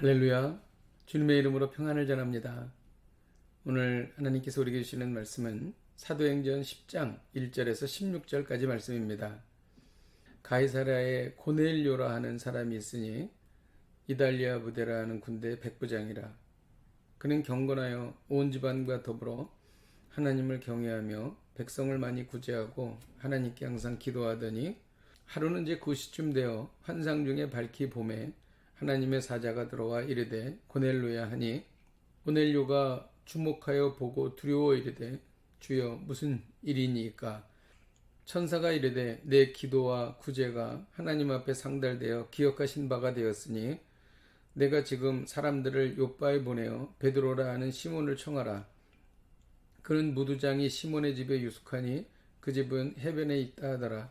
할렐루야. 주님의 이름으로 평안을 전합니다. 오늘 하나님께서 우리에게 주시는 말씀은 사도행전 10장 1절에서 16절까지 말씀입니다. 가이사라에 고넬료라 하는 사람이 있으니 이달리아 부대라 하는 군대 백부장이라. 그는 경건하여 온 집안과 더불어 하나님을 경외하며 백성을 많이 구제하고 하나님께 항상 기도하더니 하루는 이제 9시쯤 되어 환상 중에 밝히 봄에 하나님의 사자가 들어와 이르되 고넬료야 하니 고넬료가 주목하여 보고 두려워 이르되 주여 무슨 일이니까? 천사가 이르되 내 기도와 구제가 하나님 앞에 상달되어 기억하신 바가 되었으니 내가 지금 사람들을 요바에 보내어 베드로라 하는 시몬을 청하라. 그는 무두장이 시몬의 집에 유숙하니 그 집은 해변에 있다 하더라.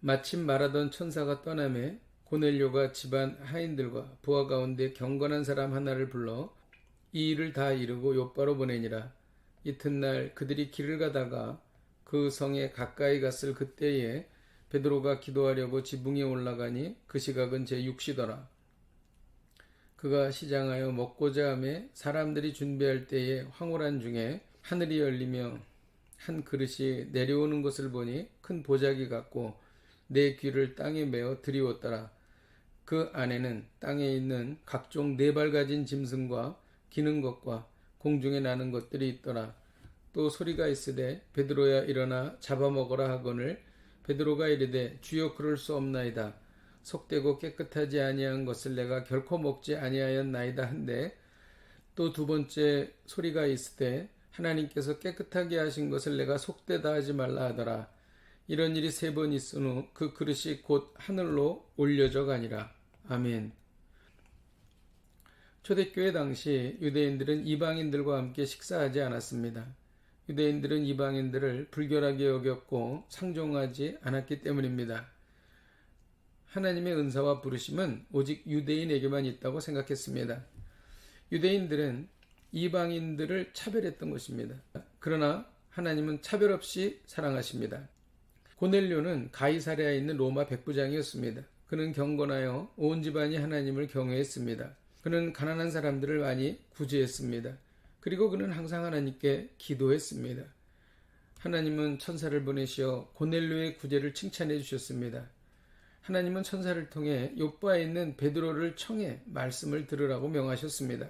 마침 말하던 천사가 떠남에 고넬료가 집안 하인들과 부하 가운데 경건한 사람 하나를 불러 이 일을 다 이루고 요바로 보내니라. 이튿날 그들이 길을 가다가 그 성에 가까이 갔을 그때에 베드로가 기도하려고 지붕에 올라가니 그 시각은 제 6시더라. 그가 시장하여 먹고자 하며 사람들이 준비할 때에 황홀한 중에 하늘이 열리며 한 그릇이 내려오는 것을 보니 큰 보자기 같고 내 귀를 땅에 메어 드리웠더라. 그 안에는 땅에 있는 각종 네 발 가진 짐승과 기는 것과 공중에 나는 것들이 있더라. 또 소리가 있으되 베드로야 일어나 잡아먹어라 하거늘 베드로가 이르되 주여 그럴 수 없나이다. 속되고 깨끗하지 아니한 것을 내가 결코 먹지 아니하였나이다 한데 또 두 번째 소리가 있으되 하나님께서 깨끗하게 하신 것을 내가 속되다 하지 말라 하더라. 이런 일이 세 번 있은 후 그 그릇이 곧 하늘로 올려져 가니라. 아멘. 초대교회 당시 유대인들은 이방인들과 함께 식사하지 않았습니다. 유대인들은 이방인들을 불결하게 여겼고 상종하지 않았기 때문입니다. 하나님의 은사와 부르심은 오직 유대인에게만 있다고 생각했습니다. 유대인들은 이방인들을 차별했던 것입니다. 그러나 하나님은 차별 없이 사랑하십니다. 고넬료는 가이사랴에 있는 로마 백부장이었습니다. 그는 경건하여 온 집안이 하나님을 경외했습니다. 그는 가난한 사람들을 많이 구제했습니다. 그리고 그는 항상 하나님께 기도했습니다. 하나님은 천사를 보내시어 고넬료의 구제를 칭찬해 주셨습니다. 하나님은 천사를 통해 요바에 있는 베드로를 청해 말씀을 들으라고 명하셨습니다.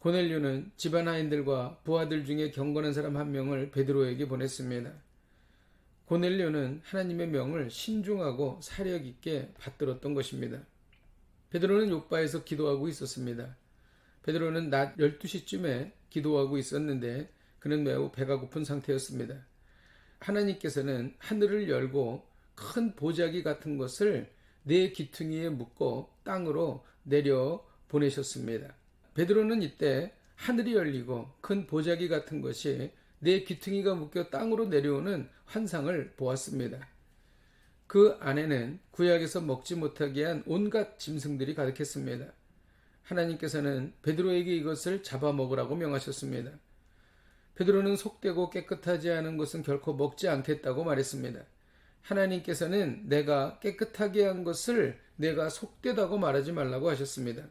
고넬료는 집안 하인들과 부하들 중에 경건한 사람 한 명을 베드로에게 보냈습니다. 고넬료는 하나님의 명을 신중하고 사력 있게 받들었던 것입니다. 베드로는 요바에서 기도하고 있었습니다. 베드로는 낮 12시쯤에 기도하고 있었는데 그는 매우 배가 고픈 상태였습니다. 하나님께서는 하늘을 열고 큰 보자기 같은 것을 네 기퉁이에 묶어 땅으로 내려 보내셨습니다. 베드로는 이때 하늘이 열리고 큰 보자기 같은 것이 내 귀퉁이가 묶여 땅으로 내려오는 환상을 보았습니다. 그 안에는 구약에서 먹지 못하게 한 온갖 짐승들이 가득했습니다. 하나님께서는 베드로에게 이것을 잡아먹으라고 명하셨습니다. 베드로는 속되고 깨끗하지 않은 것은 결코 먹지 않겠다고 말했습니다. 하나님께서는 내가 깨끗하게 한 것을 내가 속되다고 말하지 말라고 하셨습니다.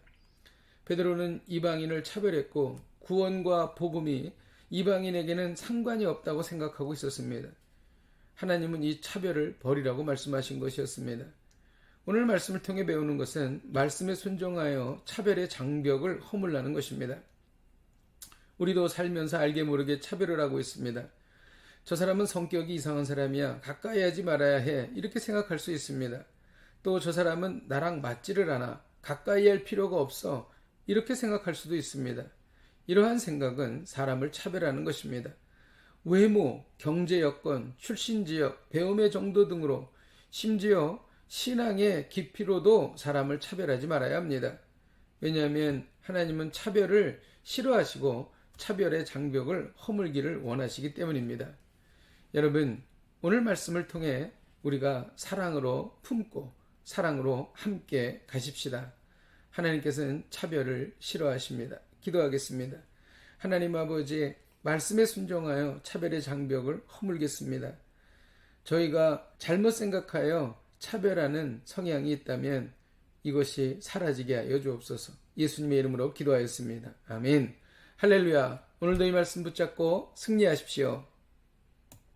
베드로는 이방인을 차별했고 구원과 복음이 이방인에게는 상관이 없다고 생각하고 있었습니다. 하나님은 이 차별을 버리라고 말씀하신 것이었습니다. 오늘 말씀을 통해 배우는 것은 말씀에 순종하여 차별의 장벽을 허물라는 것입니다. 우리도 살면서 알게 모르게 차별을 하고 있습니다. 저 사람은 성격이 이상한 사람이야. 가까이 하지 말아야 해. 이렇게 생각할 수 있습니다. 또 저 사람은 나랑 맞지를 않아. 가까이 할 필요가 없어. 이렇게 생각할 수도 있습니다. 이러한 생각은 사람을 차별하는 것입니다. 외모, 경제 여건, 출신 지역, 배움의 정도 등으로 심지어 신앙의 깊이로도 사람을 차별하지 말아야 합니다. 왜냐하면 하나님은 차별을 싫어하시고 차별의 장벽을 허물기를 원하시기 때문입니다. 여러분, 오늘 말씀을 통해 우리가 사랑으로 품고 사랑으로 함께 가십시다. 하나님께서는 차별을 싫어하십니다. 기도하겠습니다. 하나님 아버지 말씀에 순종하여 차별의 장벽을 허물겠습니다. 저희가 잘못 생각하여 차별하는 성향이 있다면 이것이 사라지게 하여 주옵소서. 예수님의 이름으로 기도하였습니다. 아멘. 할렐루야. 오늘도 이 말씀 붙잡고 승리하십시오.